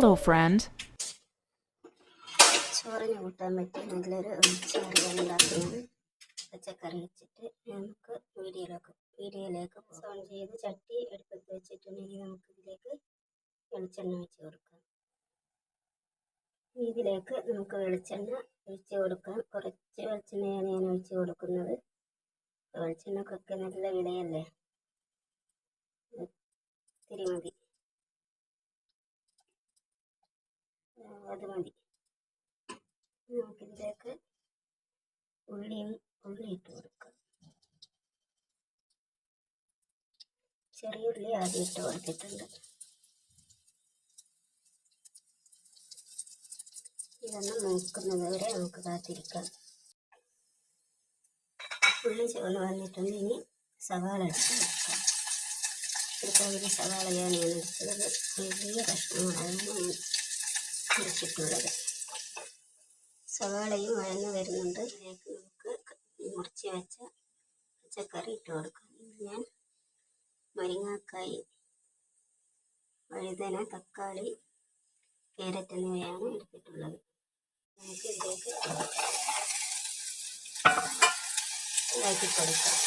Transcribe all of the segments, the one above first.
Hello, front ചോറിന് കൂട്ടാൻ പറ്റിയ നല്ലൊരു ഒഴിച്ചുകറിയാണ് ഉണ്ടാക്കുന്നത് പച്ചക്കറി വെച്ചിട്ട് നമുക്ക് വീഡിയോയിലേക്ക് വീഡിയോയിലേക്ക് ഓൺ ചെയ്ത് ചട്ടി അടുപ്പത്ത് വെച്ചിട്ടുണ്ടെങ്കിൽ നമുക്ക് ഇതിലേക്ക് വെളിച്ചെണ്ണ ഒഴിച്ച് കൊടുക്കാം. ഇതിലേക്ക് നമുക്ക് വെളിച്ചെണ്ണ ഒഴിച്ച് കൊടുക്കാം. കുറച്ച് വെളിച്ചെണ്ണയാണ് ഞാൻ ഒഴിച്ച് കൊടുക്കുന്നത്. വെളിച്ചെണ്ണക്കൊക്കെ നല്ല വിലയല്ലേ? ഇത്തിരി മതി. അത് മതി നമുക്കിതിലേക്ക് ഉള്ളിയും ഉള്ളി ഇട്ട് കൊടുക്കാം. ചെറിയ ഉള്ളി ആദ്യം ഇട്ട് കൊടുത്തിട്ടുണ്ട്. ഇതൊന്ന് മൂക്കുന്നത് വരെ നമുക്ക് കാത്തിരിക്കാം. ഉള്ളി ചുവന്ന് വന്നിട്ടുണ്ട്. ഇനി സവാള ഇട്ട് കൊടുക്കാം. ഒരു പകുതി ഞാൻ എടുത്തത്. വലിയ കഷ്ണങ്ങളാണ്. മുറിച്ചിട്ടുള്ളത്. സവാളയും വഴന്ന് വരുന്നുണ്ട്. ഇതിലേക്ക് നമുക്ക് മുറിച്ച് വെച്ച പച്ചക്കറി ഇട്ട് കൊടുക്കാം. ഞാൻ മുരിങ്ങാക്കായി വഴുതന തക്കാളി കേരറ്റ് എന്നിവയാണ് എടുത്തിട്ടുള്ളത്. നമുക്ക് ഇതിലേക്ക് ഇതാക്കി കൊടുക്കാം.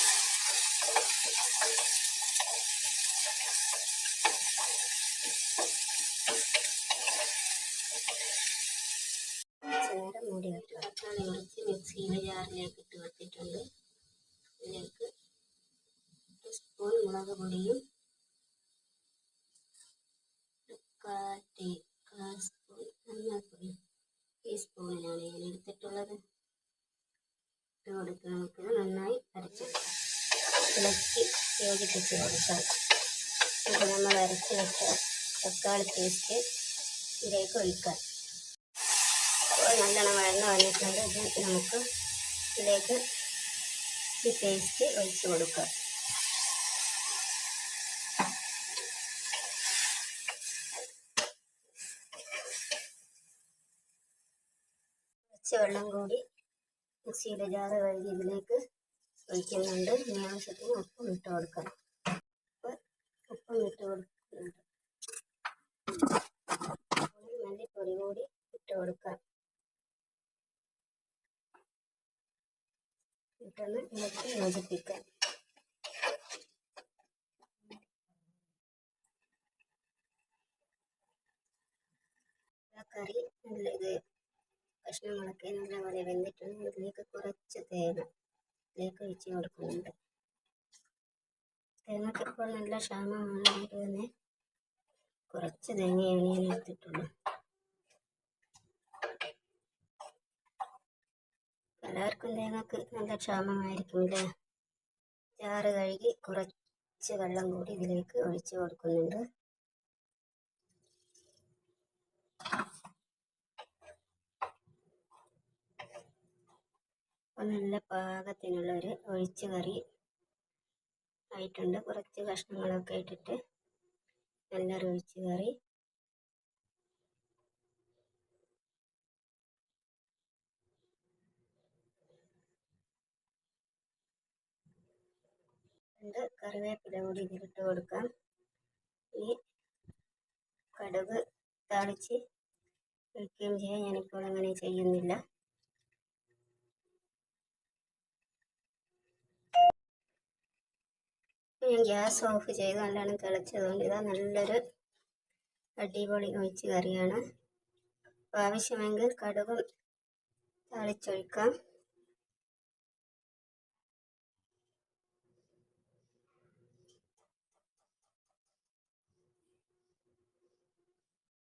ചേര മൂടി വെക്കുക തക്കാളി മുറിച്ച് മിക്സിയിലെ ജാറിലേക്ക് ഇട്ട് വെച്ചിട്ടുണ്ട് ഇതിലേക്ക് സ്പൂൺ മുളക് പൊടിയും സ്പൂൺ മഞ്ഞൾപ്പൊടി ടീസ്പൂണിനാണ് ഞാൻ എടുത്തിട്ടുള്ളത്. ഇട്ട് കൊടുത്ത് നമുക്ക് നന്നായി അരച്ചെടുക്കാം. ഇളക്കി യോജിപ്പിച്ച് കൊടുക്കാം. ഇപ്പോൾ നമ്മൾ അരച്ച് വെച്ച തക്കാളി പേസ്റ്റ് ഇതിലേക്ക് ഒഴിക്കാം. നല്ലോണം വഴന്ന് വന്നിട്ടുണ്ട്. ഇത് നമുക്ക് ഇതിലേക്ക് ഈ പേസ്റ്റ് ഒഴിച്ച് കൊടുക്കാം. കുറച്ച് വെള്ളം കൂടി മിക്സിയുടെ ജാറ് കഴുകി ഇതിലേക്ക് ഒഴിക്കുന്നുണ്ട്. ഇനി ആവശ്യത്തിന് ഉപ്പും ഇട്ട് കൊടുക്കാം. ഉപ്പ് ഉപ്പും ഇട്ട് കൊടുക്കുന്നുണ്ട്. മല്ലിപ്പൊടി കൂടി ഇട്ട് കൊടുക്കാം. ഇട്ടൊന്ന് ഇളക്കി യോജിപ്പിക്കാം കറി നല്ല ഇത് കഷ്ണങ്ങളൊക്കെ നല്ലപോലെ വെന്തിട്ടുണ്ട്. ഇതിലേക്ക് കുറച്ച് തേങ്ങ ഇതിലേക്ക് ഒഴിച്ച് കൊടുക്കുന്നുണ്ട്. തേങ്ങയ്ക്ക് ഇപ്പോൾ നല്ല ക്ഷാമമാണ് അതുകൊണ്ട് തന്നെ കുറച്ച് തേങ്ങയാണ് ഞാൻ എടുത്തിട്ടുള്ളൂ. എല്ലാവർക്കും തേങ്ങക്ക് നല്ല ക്ഷാമമായിരിക്കും അല്ലേ ചാറ് കഴുകി കുറച്ച് വെള്ളം കൂടി ഇതിലേക്ക് ഒഴിച്ച് കൊടുക്കുന്നുണ്ട്. നല്ല പാകത്തിനുള്ള ഒരു ഒഴിച്ച് കറി ആയിട്ടുണ്ട്. കുറച്ച് കഷ്ണങ്ങളൊക്കെ ഇട്ടിട്ട് നല്ലൊരു ഒഴിച്ച് കറി. രണ്ട് കറിവേപ്പില കൂടി ഇതിലിട്ട് കൊടുക്കാം. ഈ കടുക് താളിച്ച് ഒഴിക്കുകയും ചെയ്യാം. ഞാനിപ്പോൾ അങ്ങനെ ചെയ്യുന്നില്ല. ഞാൻ ഗ്യാസ് ഓഫ് ചെയ്ത് നല്ലോണം തിളച്ചതുകൊണ്ട് ഇതാ നല്ലൊരു അടിപൊളി ഒഴിച്ച് കറിയാണ്. ആവശ്യമെങ്കിൽ കടുകും താളിച്ചൊഴിക്കാം.